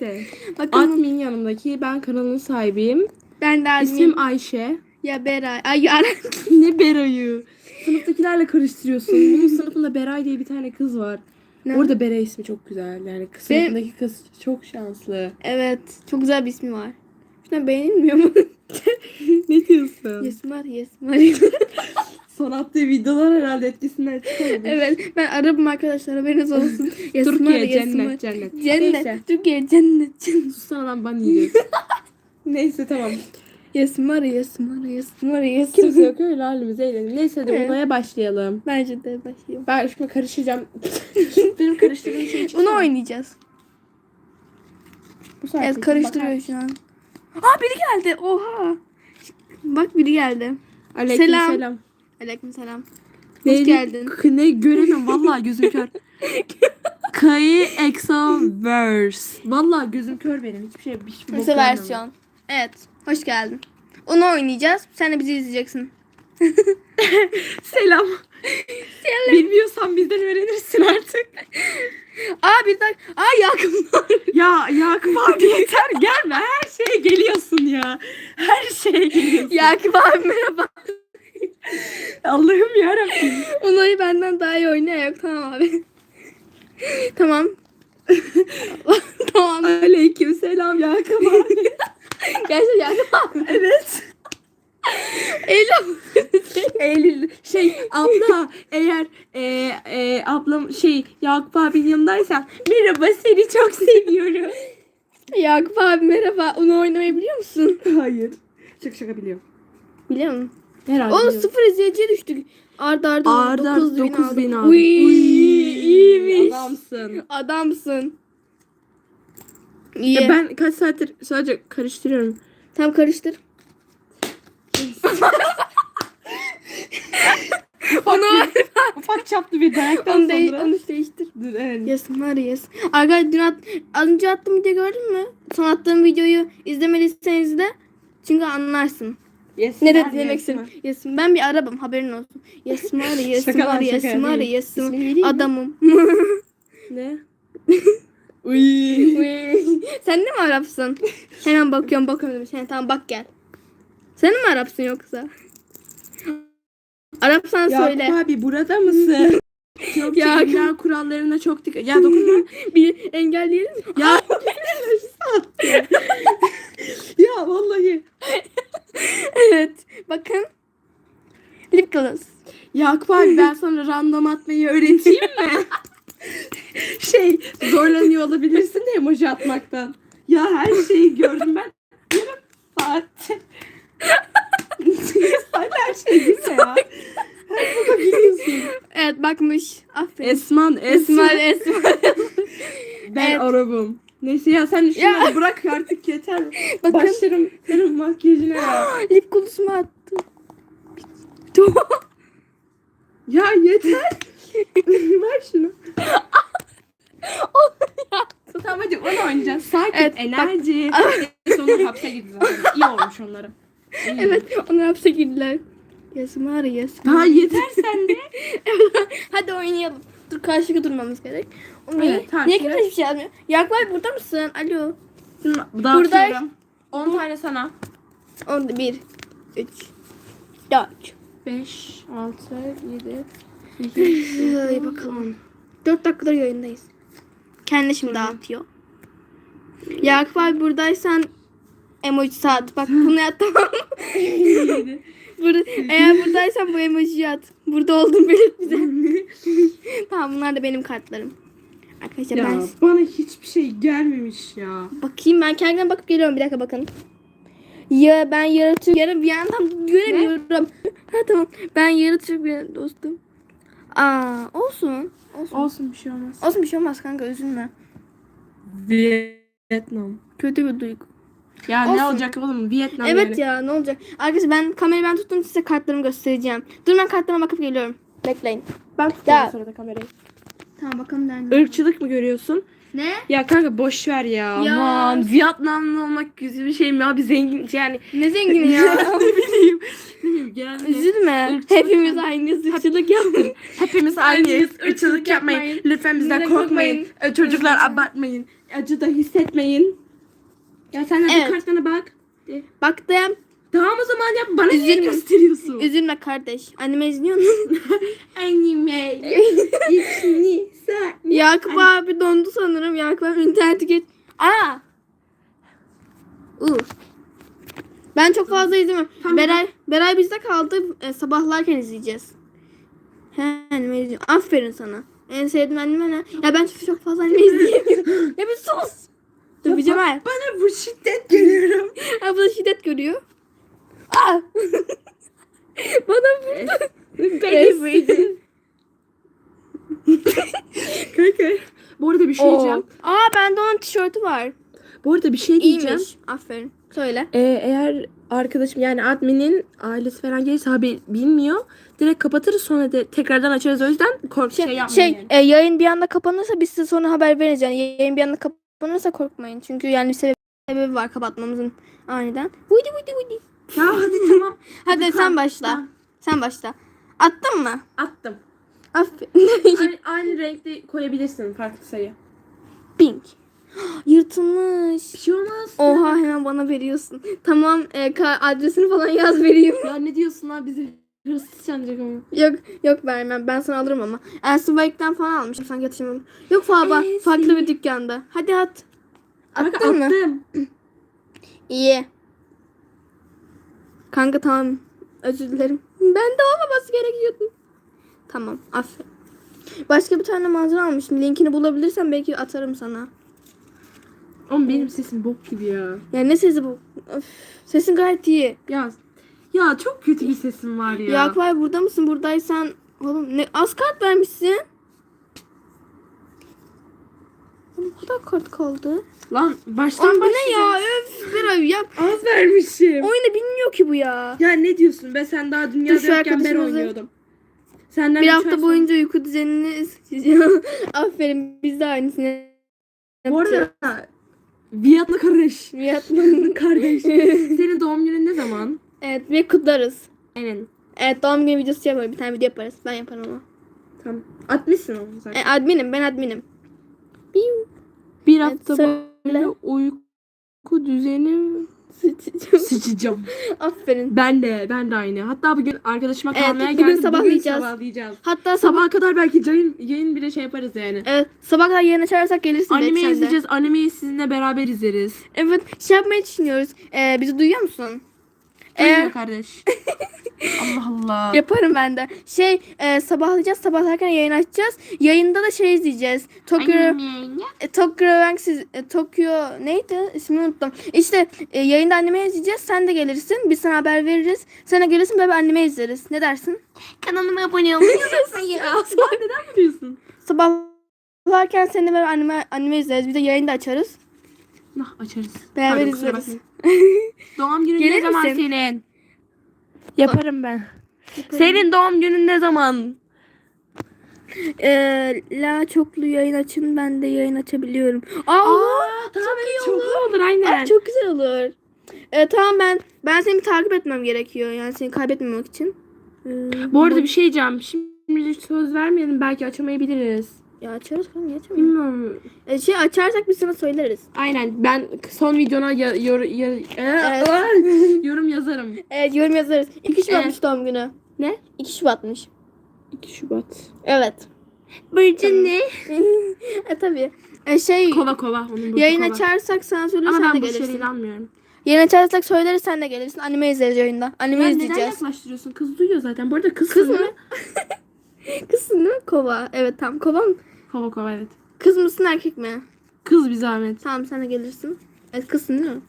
Neyse. Bakalım. Admin yanımdaki ben kanalın sahibiyim. Ben de admin. İsmim Ayşe. Ya Beray. Ay Yaren. ne Beray'ı? Sınıftakilerle karıştırıyorsun. Bunun sınıfında Beray diye bir tane kız var. Ne? Orada Beray ismi çok güzel. Yani kız- sınıfındaki kız çok şanslı. Evet. Çok güzel bir ismi var. Şuna beğenilmiyor mu? ne diyorsun? Yesmar Yesmar. Son attığı videolar herhalde etkisinden çıkamadı. evet. Ben Arap'ım arkadaşlar. Haberiniz olsun. Yesmar Türkiye Yesmar. cennet cennet. Cennet. Neyse. Türkiye cennet. cennet. Susana lan ban yiyeceğiz. Neyse tamam. Yesmar Yesmar Yesmar Kimse Yesmar. yok öyle halimize eğlenelim. Neyse hadi Evet. başlayalım. Bence de başlayalım. Ben şimdi karışacağım. Benim karıştırdığım şey çıksın. Onu oynayacağız. Bu saatte Evet karıştırıyor şu an. Aa biri geldi. Oha. Bak biri geldi. Aleyküm Selam. selam. Aleyküm selam. Neydi? Hoş geldin. Ne göremiyorum vallahi gözüm kör. Kayı Exoverse. Vallahi gözüm kör benim. Hiçbir şey hiçbir bok Nasıl versiyon? Evet. Hoş geldin. Onu oynayacağız. Sen de bizi izleyeceksin. Selam. Bilmiyorsan bizden öğrenirsin artık. Aa bir dakika. Aa yakınlar. Ya Yakup abi yeter gelme. Her şeye geliyorsun ya. Her şeye geliyorsun. Yakup abi merhaba. Allah'ım yarabbim. Onu benden daha iyi oynuyor. Yok tamam abi. tamam. tamam. Aleyküm selam Yakup abi. Gerçekten Yakup abi. evet. Eylül. Eylül şey abla eğer e, e, ablam şey Yakup abinin yanındaysan merhaba seni çok seviyorum. Yakup abi merhaba. Onu oynamayı biliyor musun? Hayır. Şaka şaka biliyorum. Biliyor musun? Herhalde. Oğlum sıfır izleyiciye düştük. Arda arda Arda 9 bin 9 bin aldım. aldım. Uy, Uy, iyiymiş. Adamsın. Adamsın. İyi. Ya ben kaç saattir sadece karıştırıyorum. Tam karıştır. onu Ufak çaplı bir dayaktan onu, de, sonra. onu değiştir. Dur, evet. Yes var yes. Arkadaşlar dün at, az önce attığım video gördün mü? Son attığım videoyu izlemediyseniz de çünkü anlarsın. Yes, Ne dedi demek istedim. var. Yes, ben bir Arap'ım haberin olsun. Yes var yes Şaka lan, var yes şaka var değil. yes İsmini vereyim mi? adamım. Ne? Uy. Uy. Sen de mi Arapsın? Hemen bakıyorum bakıyorum demiş. He, tamam bak gel. Sen mi Arapsın yoksa? Arapsan söyle. Yakup abi burada mısın? Çok ya kurallarına çok dikkat. Ya dokunma. Bir engelleyelim ya. ya vallahi. Evet. Bakın. Lip gloss. Yakup abi ben sana random atmayı öğreteyim mi? şey zorlanıyor olabilirsin de emoji atmaktan. Ya her şeyi gördüm ben. Yarım saat. Sen her şey gülme ya. Her gülüyorsun. Evet bakmış. Aferin. Esman, Esmer Esman. Esmer. Ben Evet. Arap'ım. Neyse ya sen şunu bırak artık yeter. Bakın. Başlarım senin makyajına ya. Lip gloss'umu attı. Ya yeter. Ver şunu. tamam hadi onu oynayacağız. Sakin. Evet, enerji. Sonra hapse girdi zaten. İyi olmuş onlara. İyi. evet onlar hapse girdiler. Esmer Esmer. Ha yeter sen de. Hadi oynayalım. Dur karşılıklı durmamız gerek. O Evet, niye, niye kimse hiçbir şey yazmıyor? Yakup abi burada mısın? Alo. Dağıtıyorum. 10 tane sana. 10, 1, 3, 4. 5, 6, 7, Hadi bakalım. 4 dakikadır yayındayız. Kendi şimdi dağıtıyor. Yakup abi buradaysan emoji saat. Bak bunu at tamam mı? 7. Burada, eğer buradaysan bu emojiyi at. Burada olduğunu belirt bize. tamam bunlar da benim kartlarım. Arkadaşlar ya ben bana hiçbir şey gelmemiş ya. bakayım ben kendime bakıp geliyorum bir dakika bakın. Ya ben yarı Türk yarı bir yandan göremiyorum. ha tamam. Ben Türk bir dostum. Aa olsun. Olsun. Olsun bir şey olmaz. Olsun bir şey olmaz kanka üzülme. Vietnam. Kötü bir duygu. Ya ne Olsun. olacak oğlum Vietnam evet yani. ya ne olacak? Arkadaşlar ben kamerayı ben tuttum size kartlarımı göstereceğim. Dur ben kartlarıma bakıp geliyorum. Bekleyin. Ben Ya. tutuyorum sırada kamerayı. Tamam bakalım nerede. Irkçılık mı görüyorsun? Ne? Ya kanka boş ver ya. Ya. Aman Vietnamlı olmak güzel bir şey mi abi zengin yani. Ne zengini ya. ne bileyim. Ne genelde. Üzülme. Irkçılık Hepimiz aynıyız. Irkçılık yaptık. Hepimiz aynıyız. Irkçılık yapmayın. Lütfen bizden korkmayın. korkmayın. Çocuklar abartmayın. Acı da hissetmeyin. Ya sen de Evet. bir kartına bak. Baktım. Tamam o zaman yap. Bana niye Üzülme. gösteriyorsun? Üzülme kardeş. Anime izliyor musun? Anime. İçini sen. Yakup abi dondu sanırım. Yakup abi interneti geç. Aa. Uh. Ben çok fazla izlemiyorum. Tamam. Beray, Beray bizde kaldı. E, sabahlarken izleyeceğiz. He anime izliyorum. Aferin sana. En sevdiğin anime ne? Ya ben çok, çok fazla anime izleyemiyorum. ya bir sus. Bir Cemal. Bana bu şiddet görüyorum. Ha bu da şiddet görüyor. Aa. Bana vurdu. Baby. Kanka. Bu arada bir şey diyeceğim. Oo. Aa bende onun tişörtü var. Bu arada bir şey diyeceğim. İyiymiş. Aferin. Söyle. Ee, eğer arkadaşım yani adminin ailesi falan gelirse abi bilmiyor. Direkt kapatırız sonra da tekrardan açarız. O yüzden kork şey, Şey, yapmayın. şey e, yayın bir anda kapanırsa biz size sonra haber veririz. Yani yayın bir anda kapanırsa korkmayın. Çünkü yani bir sebebi, sebebi var kapatmamızın aniden. Vuydi vuydi vuydi. Ya hadi tamam. Hadi Hadi sen başla. tamam. Sen başla. Attın mı? Attım. Aferin. aynı, aynı renkte koyabilirsin farklı sayı. Pink. Yırtılmış. Bir şey olmaz. Oha hemen bana veriyorsun. Tamam e, ka- adresini falan yaz vereyim. Ya ne diyorsun lan bizi hırsız sanacak ama. yok yok vermem. Ben sana alırım ama. Elsewek'ten falan almışım. Sanki hatırlamıyorum. Yok fa Ee, farklı bir dükkanda. Hadi at. Attın mı? attım. İyi. Kanka tamam. Özür dilerim. Ben de olmaması gerekiyordu. Tamam. Aferin. Başka bir tane manzara almıştım. Linkini bulabilirsem belki atarım sana. Oğlum benim sesim bok gibi ya. Ya ne sesi bu? Öf, sesin gayet iyi. Ya ya çok kötü bir sesim var ya. Abi burada mısın? Buradaysan oğlum ne az kart vermişsin. Oğlum bu kadar kart kaldı. Lan baştan Oğlum bu ne ya? Öf bir ay yap. Az vermişim. Oyunu bilmiyor ki bu ya. Ya ne diyorsun be sen daha dünyada Dur şu yokken ben arkadaşımızı- oynuyordum. Senden Bir üç hafta boyunca uyku düzenini. Aferin biz de aynısını Bu arada Vietnam kardeş. Vietnam'ın kardeş. Senin doğum günün ne zaman? Evet ve kutlarız. Aynen. Evet doğum günü videosu yaparız. Bir tane video yaparız. Ben yaparım ama. Tamam. Atmışsın onu zaten. E, adminim ben adminim. Piu. bir Evet, hafta söyle. boyunca uyku düzenim sıçacağım. Aferin. Ben de, ben de aynı. Hatta bugün arkadaşıma Evet, kalmaya bugün geldim. sabahlayacağız. Bugün sabahlayacağız. Hatta sabah Sabaha kadar belki yayın, yayın bile şey yaparız yani. evet, sabah kadar yayın açarsak gelirsin Anime izleyeceğiz. Animeyi sizinle beraber izleriz. Evet şey yapmayı düşünüyoruz. Ee, bizi duyuyor musun? Duyuyor Eğer kardeş. Allah Allah. yaparım ben de. Şey e, sabahlayacağız. Sabahlarken yayın açacağız. Yayında da şey izleyeceğiz. Tokyo E, Tokyo Revanks e, Tokyo neydi? İsmini unuttum. İşte e, yayında anime izleyeceğiz. Sen de gelirsin. Biz sana haber veririz. Sen de gelirsin beraber anime izleriz. Ne dersin? Kanalıma abone olmayı unutmayın. neden biliyorsun? Sabahlarken seninle beraber anime, anime izleriz. Bir de yayında açarız. Nah açarız. Beraber Pardon, kusura izleriz. bakmayın. Doğum günün Gelir ne zaman misin? senin? Yaparım ben. Senin doğum günün ne zaman? Ee, la çoklu yayın açın. Ben de yayın açabiliyorum. Aa, Aa, tamam, çok iyi olur aynen. Aa, çok güzel olur. Ee, tamam ben ben seni takip etmem gerekiyor. Yani seni kaybetmemek için. Ee, Bu arada bir şey diyeceğim. Şimdi söz vermeyelim belki açamayabiliriz. Ya açarız falan geçemeyiz. Bilmiyorum. Ee, şey açarsak biz sana söyleriz. Aynen ben son videona ya, yor, ya- Evet. yorum yazarım. Evet yorum yazarız. 2 Şubat'mış doğum günü. Ne? 2 Şubat'mış. 2 Şubat. Evet. Burcun ne? e tabii. E, şey Kova kova. Onun burcu yayın kova. açarsak sana söyleriz Ama sen de ben bu şeye gelirsin. inanmıyorum. Yayın açarsak söyleriz sen de gelirsin. Anime izleriz yayında. Anime Ya neden izleyeceğiz. yaklaştırıyorsun? Kız duyuyor zaten. Bu arada kız, Kız mı? Kızsın değil mi? Kova. Evet tamam kova mı? Kova kova evet. Kız mısın erkek mi? Kız bir zahmet. Tamam sen de gelirsin. Evet kızsın değil mi?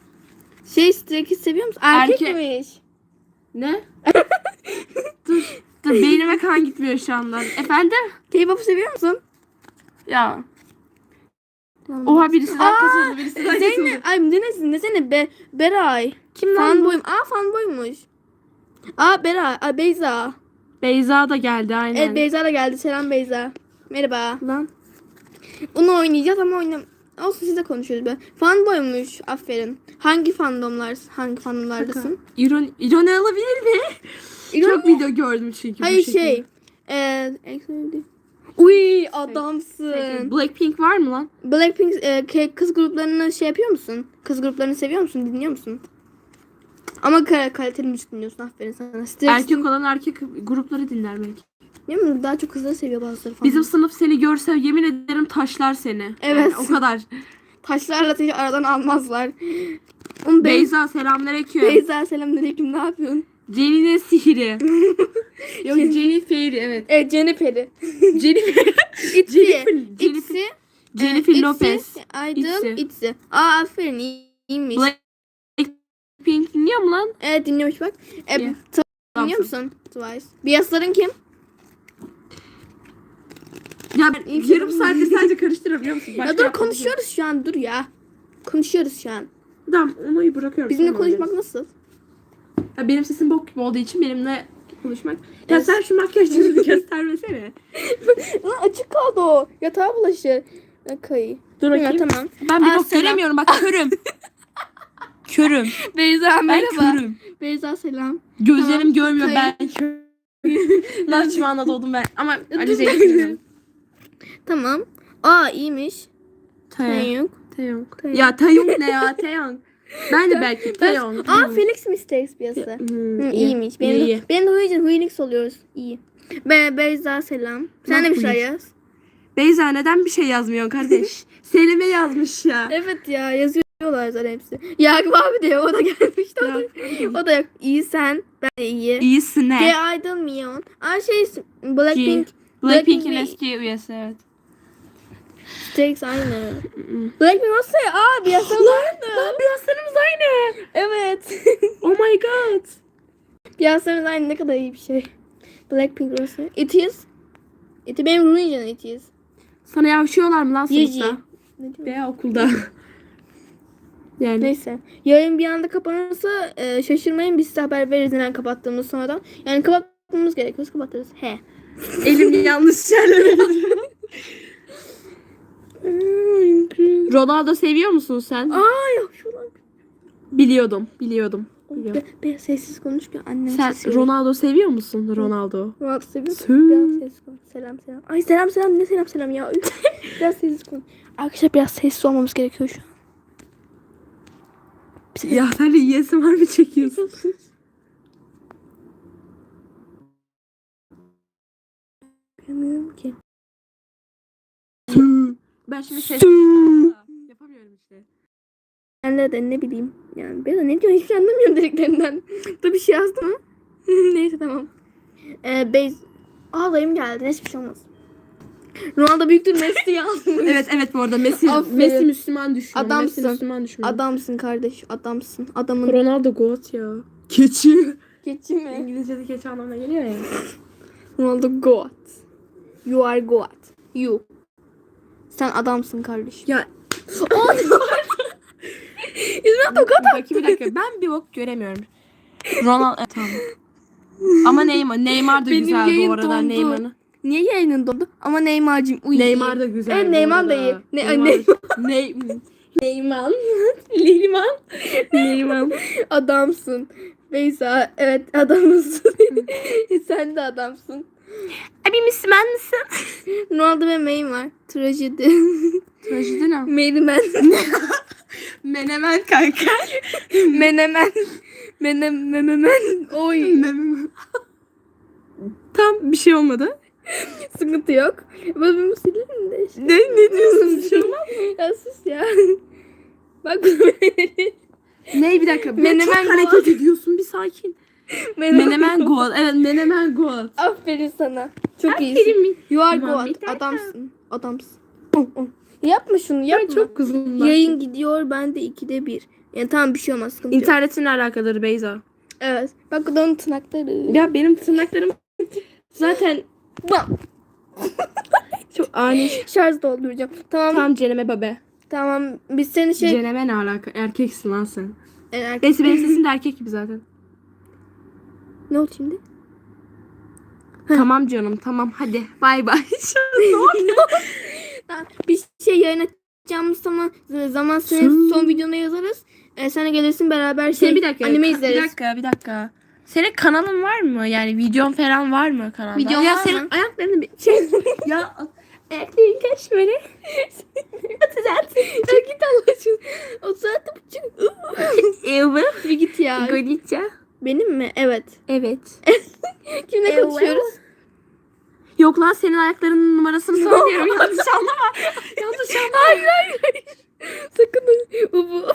Şey Stray seviyor musun? Erkek Erkek. miymiş? Ne? dur. Dur beynime kan gitmiyor şu anda. Efendim? K-pop seviyor musun? Ya. Oha birisi daha Aa, katıldı. Birisi daha. Zeynep, ay ne ne sene be, Beray. Kim lan bu? Fanboyum. Aa fanboymuş. Aa Beray, Aa Beyza. Beyza da geldi aynen. Evet Beyza da geldi. Selam Beyza. Merhaba. Lan. Bunu oynayacağız ama oynam. Olsun siz de konuşuyoruz be. Fanboymuş. Aferin. Hangi fandomlar? Hangi fandomlardasın? İron, ironi alabilir mi? Çok video gördüm çünkü. bu Hayır şekilde. şey. Eee Uy adamsın. Blackpink var mı lan? Blackpink e, kız gruplarını şey yapıyor musun? Kız gruplarını seviyor musun? Dinliyor musun? Ama ka- kaliteli müzik dinliyorsun. Aferin sana. Strix Erkek olan erkek grupları dinler belki. Değil mi? Daha çok kızları seviyor bazıları falan. Bizim sınıf seni görse yemin ederim taşlar seni. Evet. Yani o kadar. Taşlarla seni aradan almazlar. Oğlum Beyza, Beyza selamünaleyküm. Beyza selamünaleyküm ne yapıyorsun? Jenny'nin sihiri. Yok Jenny Fairy evet. Evet Jennifer'i. Jennifer. İtsi. Jennifer. Jennifer. İtsi. Jennifer Lopez. Aydın. İtsi. İtsi. Aa aferin iyi- iyiymiş. Blackpink dinliyor mu lan? Evet dinliyormuş bak. E, Yeah. Twice dinliyor musun? Twice. Beyazların kim? Ya ben İyi yarım şey- saattir sadece karıştırabiliyor musun? Başka ya dur konuşuyoruz şu an dur ya. Konuşuyoruz şu an. Tamam onu bırakıyorum. Bizimle konuşmak nasıl? Ya benim sesim bok gibi olduğu için benimle konuşmak. Ya Evet. sen şu makyajını göstermesene. Lan açık kaldı o. Yatağa bulaşır. Kayı. Dur Ya, tamam. Ben bir Aa, bok selam. göremiyorum bak körüm. körüm. Beyza Ben merhaba. körüm. Beyza selam. Gözlerim görmüyor Hayır. ben körüm. Nahçıvan'da doğdum ben. Ama Ali dur. Tamam. Aa iyiymiş. Taeyong. Taeyong. Ya Taeyong ne ya Taeyong. Ben de belki Taeyong. Aa. Felix Mistakes piyasa. Hmm, iyi. iyiymiş. Benim, İyi, benim de Huyucun Huynix oluyoruz. İyi. Be Beyza selam. Sen de bir şey yaz. Beyza neden bir şey yazmıyorsun kardeş? Selim'e yazmış ya. Evet ya yazıyorlar zaten hepsi. Yakup abi diyor o da gelmişti. O da, o da yok. İyi sen. Ben de iyi. İyisin G ne? Idol Mion. Aa şey Blackpink. Blackpink'in Blackpink- eski üyesi evet. Stakes aynı. Blackpink nasıl ya? Aa bir yasa vardı. Lan biyaslarımız aynı. Evet. Oh my god. Piyasamız aynı ne kadar iyi bir şey. Blackpink nasıl? It is. It is benim Ruincan it is. Sana yavşıyorlar mı lan Yeji. sınıfta? Ne diyorum? Veya okulda. yani. Neyse. Yayın bir anda kapanırsa e, şaşırmayın biz size haber veririz neden kapattığımız sonradan. Yani kapatmamız gerekiyorsa kapatırız. He. Elim yanlış yerlere gidiyor. Ronaldo seviyor musun sen? Aa yok şu lan. Biliyordum. Biliyordum. Be, be, sessiz konuş ki annem Sen sesi. Ronaldo seviyor musun? Ronaldo. Ronaldo seviyor musun? Biraz sessiz konuş. Selam selam. Ay selam selam ne selam selam ya. Biraz sessiz konuş. Arkadaşlar biraz sessiz olmamız gerekiyor şu an. Ya sen de var mı çekiyorsun? Bilmiyorum ki. ben şimdi ses yapamıyorum işte. Ben de, de ne bileyim. Yani ben de ne diyor hiçbir şey anlamıyorum dediklerinden. da bir şey yazdım mı? Neyse tamam. Ee, Beyz... Aa dayım geldi. Neyse bir şey olmaz. Ronaldo büyüktür Messi yazmış. Evet evet bu arada Messi Aferin. Messi Müslüman düşman. Adamsın. Messi Müslüman düşman. Adamsın kardeş. Adamsın. Adamın. Ronaldo goat ya. Keçi. Geçi mi? İngilizce'de keçi anlamına geliyor ya. Ronaldo God. You are God. You. Sen adamsın kardeş. Ya Yüzüme tokat bakayım bir dakika ben bir bok göremiyorum. Ronaldo tamam. Ama Neymar Neymar da Benim güzel yayın bu arada dondu. Neymar'ın. Niye yayının dondu? Ama Neymar'cığım uy. Neymar da güzel. Evet, bu Neymar da arada. iyi. Ne- Neymar. Ney Neyman. Neyman. Neyman. Adamsın. Beyza evet adamsın. Sen de adamsın. Abi Müslüman mısın? Ronaldo ve Neymar. Trajedi. Trajedi ne? Menemen. Menemen kanka. Menemen. Menem menemen. Oy. Tam bir şey olmadı. Sıkıntı yok. Babamı silelim de işte. Ne, ne diyorsun? Şey olmaz. Ya sus ya. Bak Ne bir dakika. Menemen Menemen çok hareket ediyorsun bir sakin. Menemen goat. Evet menemen goat. Aferin sana. Çok iyisin. Aferin. You are Tamam, dakika. Adamsın. Adamsın. Oh, oh. Yapma şunu yapma. Ben çok kızgınım. Yayın gidiyor ben de ikide bir. Yani tamam bir şey olmaz sıkıntı yok. İnternetinle alakalıdır Beyza. Evet. Bak o da onun tırnakları. Ya benim tırnaklarım zaten çok ani. Şarj dolduracağım. Tamam. Tam Ceneme babe. Tamam. Biz seni şey... Ceneme ne alaka? Erkeksin lan sen. E, erkek- Neyse benim sesim de erkek gibi zaten. Ne oldu şimdi? tamam canım tamam hadi bay bay. Tamam, Bir şey yayın açacağımız zaman zaman süresi Son- videona yazarız. Ee, sen de gelirsin beraber şey Şey, bir dakika. anime izleriz. Bir dakika, bir dakika. Senin kanalın var mı? Yani videon falan var mı kanalda? Videon ya var senin mı? ayaklarını bir şey ya ayakların kaç böyle? ya git Allah aşkına. O saat buçuk. Evet. Bir git ya. Golica. Benim mi? Evet. Evet. Kimle Evet. konuşuyoruz? Yok lan senin ayaklarının numarasını söylüyorum. Yanlış anlama. Yanlış anlama. Hayır hayır hayır. Sakın. Bu, bu.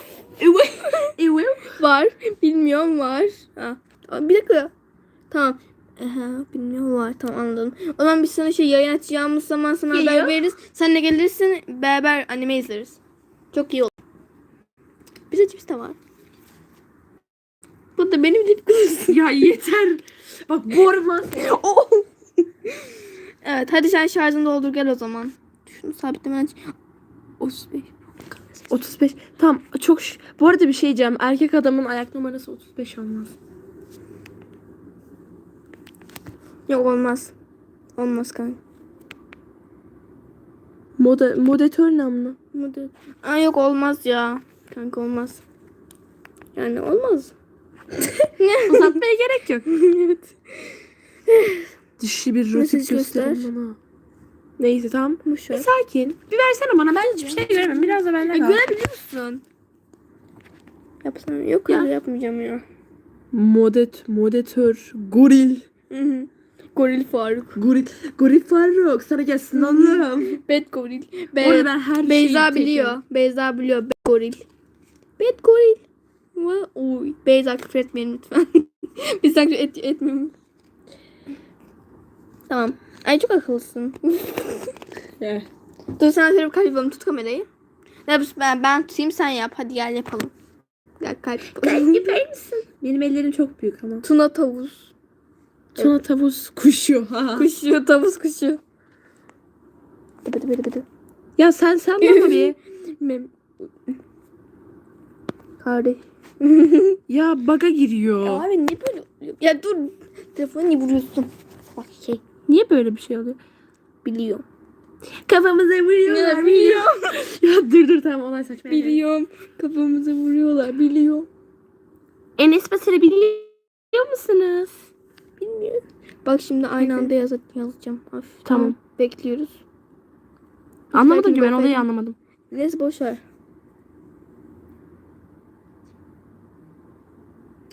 Var. Bilmiyorum var. Ha. Bir dakika. Tamam. Aha, bilmiyorum var. Tamam anladım. O zaman biz sana şey yayın açacağımız zaman sana haber Geliyor. veririz. Sen de gelirsin beraber anime izleriz. Çok iyi olur. Bize cips de var. Bu da benim dip kızım. ya yeter. Bak borma. Oh. evet hadi sen şarjını doldur gel o zaman. Şunu sabitlemeden aç. 35. 35. Tamam çok ş- Bu arada bir şey diyeceğim. Erkek adamın ayak numarası 35 olmaz. Yok olmaz. Olmaz kanka. Moda, modetör namlı. Model. Aa yok olmaz ya. Kanka olmaz. Yani olmaz. Uzatmaya gerek yok. evet. Dişli bir rotik göster göster. bana. Neyse tamam. Bu Bir şey. sakin. Bir versene bana. Ben hiçbir şey göremem. Biraz da bende E, kal. görebiliyor musun? Yapsana. Yok ya. Ya. yapmayacağım ya. Modet, modetör, goril. Hı hı. Goril Faruk. Goril, goril Faruk. Sana gelsin oğlum. Bad goril. Be ben her şeyi Beyza tekim. biliyor. Beyza biliyor. Bad goril. Bad goril. Va- Oy. Beyza küfür etmeyin lütfen. Biz küfür et, etmiyorum. Tamam. Ay çok akıllısın. Evet. Dur sen şöyle bir kalp yapalım. Tut kamerayı. Ne yapıyorsun? Ben, ben tutayım sen yap. Hadi gel yapalım. Gel kalp yapalım. Yapar mısın? Benim ellerim çok büyük ama. Tuna tavus. Sonra tavus kuşu. Ha. Kuşu. Tavus kuşu. Bıdı bıdı bıdı. Ya sen sen bana bir. Kardeş. Ya baga giriyor. Ya abi niye böyle oluyor? Ya dur. Telefonu niye vuruyorsun? Bak şey. Niye böyle bir şey oluyor? Biliyorum. Kafamıza vuruyorlar. Ya, biliyorum. ya dur dur tamam olay saçma. Biliyorum. Kafamıza vuruyorlar. Biliyorum. Enes Batur'u biliyor musunuz? Bilmiyorum. Bak şimdi aynı anda yaz yazacağım. Hafif. Tamam. Bekliyoruz. Anlamadım ki ben olayı anlamadım. Neyse boş ver.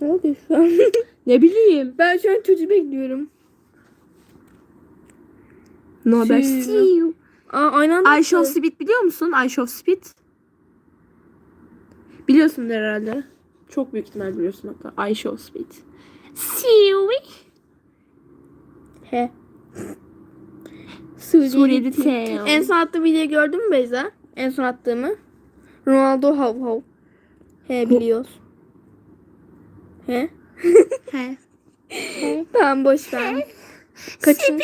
Ne oluyor şu an? Ne bileyim. ben şu an çocuğu bekliyorum. Ne haber? See you. Aa aynı anda. I Show Speed biliyor musun? I Show Speed. Biliyorsundur herhalde. Çok büyük ihtimal biliyorsun hatta. I Show Speed. See you. He. Suriyeli. Teo. En son attığım videoyu gördün mü Beyza? En son attığımı. Ronaldo hav hav. He biliyoruz. He. He. Tamam boş ver. Kaçın.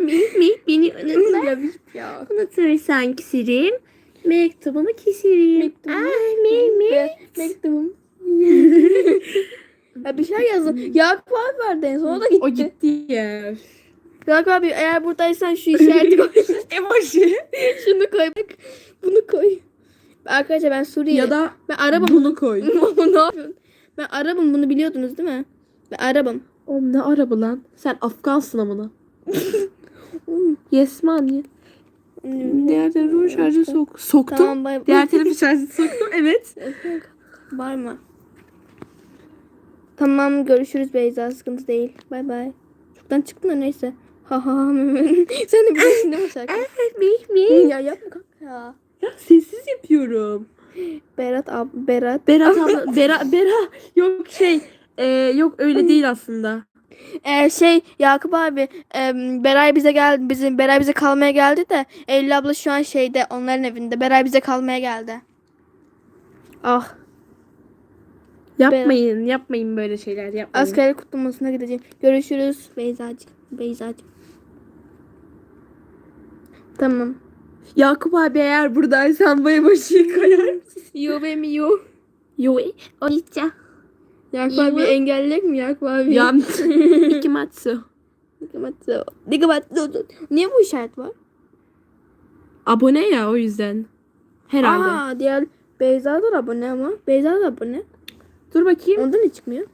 mi mi beni unutma. ya ya. Unutursan küserim. Mektubumu keserim. Mektubum. Ah mi mi. Mektubum. ya bir şeyler yazdım. Yakup abi vardı en son o da gitti. O gitti ya. Yakup abi eğer buradaysan şu işareti koy. Emoji. Şunu koy bak. Bunu koy. Arkadaşlar ben Suriye. Ya da ben Arabım. bunu koy. ne yapıyorsun? Ben Arabım bunu biliyordunuz değil mi? Ben Arabım. Oğlum ne araba lan? Sen Afgansın amına. yes man ya. Diğer telefonu şarja sok. Soktum. Tamam bay bay. Diğer telefonu şarja soktum. Evet. Var mı? Tamam görüşürüz Beyza sıkıntı değil. Bay bay. Çoktan çıktın da neyse. Ha ha ha. Sen de biliyorsun değil mi şarkı? mi mi. ya yapma kanka sessiz yapıyorum. Berat ab Berat. Berat abla. Berat. Berat. Yok şey. E, yok öyle değil aslında. Ee, şey Yakup abi e, Beray bize geldi bizim Beray bize kalmaya geldi de Eylül abla şu an şeyde onların evinde Beray bize kalmaya geldi. Ah Yapmayın. Yapmayın böyle şeyler. Yapmayın. askerlik kutlamasına gideceğim. Görüşürüz Beyzacığım. Beyzacığım. Tamam. Yakup abi eğer buradaysan boya başı koyar mısın? Yo be mi yo. Yo. O içe. Yakup abi engelleyecek mi Yakup abi? Ya. İki matsu. Nikamatsu. Nikamatsu. Niye bu işaret var? Abone ya o yüzden. Herhalde. Aa diğer Beyza da abone ama. Beyza da abone. Dur bakayım. Onda ne çıkmıyor?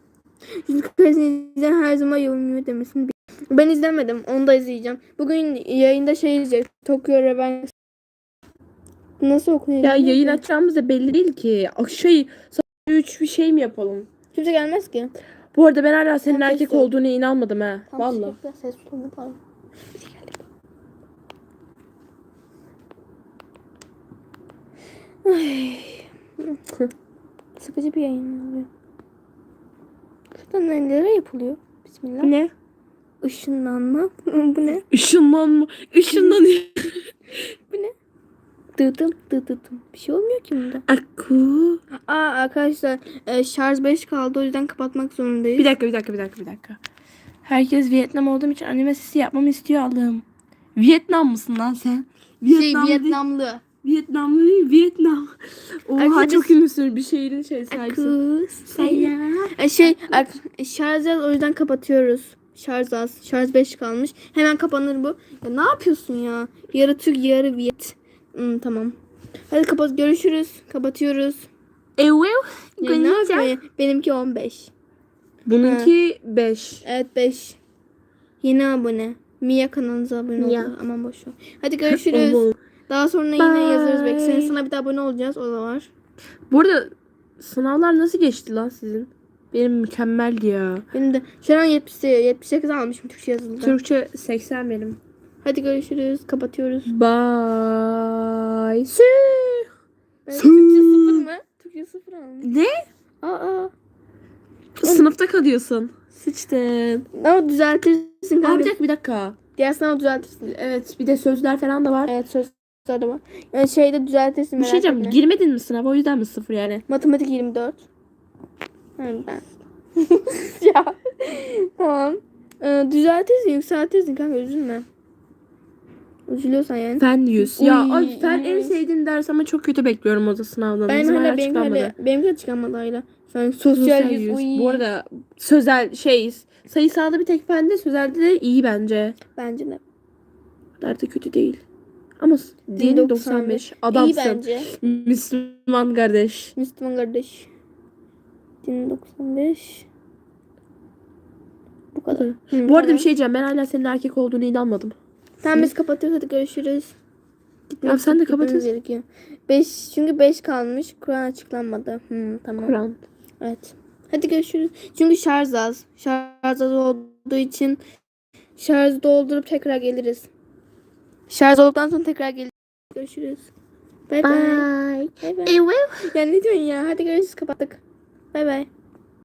Yüzük Kalesi'ni izleyen her zaman yorumuyor demesini bil- Ben izlemedim. Onu da izleyeceğim. Bugün yayında şey izleyecek. Tokyo Revenge. Nasıl okunuyor? Ya yayın açacağımız da belli değil ki. Aa, Şey, sadece üç bir şey mi yapalım? Kimse gelmez ki. Bu arada ben hala senin Tamam, erkek ses yok. olduğuna inanmadım ha. Tamam, Valla. ses- Ses tonu pardon. Ay. Sıkıcı bir yayın oluyor. Şuradan nelere yapılıyor? Bismillah. Ne? Işınlanma. Bu ne? Işınlanma. Işınlanıyor. Dıdım dıdıdım. Bir şey olmuyor ki bunda. Aku. Aa arkadaşlar e, şarj 5 kaldı o yüzden kapatmak zorundayız. Bir dakika bir dakika bir dakika bir dakika. Herkes Vietnam olduğum için anime sesi yapmamı istiyor Allah'ım. Vietnam mısın lan sen? Şey, Vietnam değil- Vietnamlı. Vietnamlı değil Vietnam. Oha Arkadaş- çok ünlüsün bir şehrin şey. E, şey ar- şarj az o yüzden kapatıyoruz. Şarj az. Şarj 5 kalmış. Hemen kapanır bu. Ya ne yapıyorsun ya? Yarı Türk yarı Viet. Hmm, tamam. Hadi kapat görüşürüz. Kapatıyoruz. Evet. Ya ne yapıyor? Benimki 15. Bununki 5. Evet 5. Yeni abone. Mia kanalınıza abone oldu. Aman boş ver. Hadi görüşürüz. Daha sonra yine Bye. yazarız. Belki senin sana bir de abone olacağız. O da var. Bu arada sınavlar nasıl geçti lan sizin? Benim mükemmeldi ya. Benim de şu an 70, 78 almışım Türkçe yazılıda. Türkçe 80 benim. Hadi görüşürüz. Kapatıyoruz. Bye. Sü. Ben Sü. Türkçe sıfır mı? Türkçe sıfır almış. Ne? Aa. Sınıfta kalıyorsun. Sıçtın. Ama düzeltirsin Aa, bir dakika bir dakika. Diğer sınav düzeltirsin. Evet bir de sözler falan da var. Evet sözler de var. Yani şeyde düzeltirsin Bir şey diyeceğim. etme. Girmedin mi sınava o yüzden mi sıfır yani? Matematik 24. Ha, ben. ya. tamam. Ee, düzeltirsin, yükseltirsin kanka üzülme. Üzülüyorsan yani. Fen 100. Ya Uy, ay, fen en sevdiğim ders ama çok kötü bekliyorum o da sınavdan. Ben Bizim hala benim hala benim de çıkamadı hala. Sen sosyal, Sosyal yüz. yüz. uy. Bu arada sözel şey sayısalda bir tek fende sözelde de iyi bence. bence de. Kadar da kötü değil. Ama din 95. 95. İyi Adamsın. bence. Müslüman kardeş. Müslüman kardeş. Din 95. Bu kadar. Hı, Bu arada bir şey diyeceğim. Ben hala senin erkek olduğunu inanmadım. Tamam biz kapatıyoruz hadi görüşürüz. Ya sen de kapatın. gerekiyor. Beş, çünkü 5 kalmış. Kur'an açıklanmadı. Hı, tamam. Kur'an. Evet. Hadi görüşürüz. Çünkü şarj az. Şarj az olduğu için şarjı doldurup tekrar geliriz. Şarj olduktan sonra tekrar geliriz. Görüşürüz. Bay bay. Bye. Bay bay. Evet. Ya ne diyorsun ya? Hadi görüşürüz kapattık. Bay bay.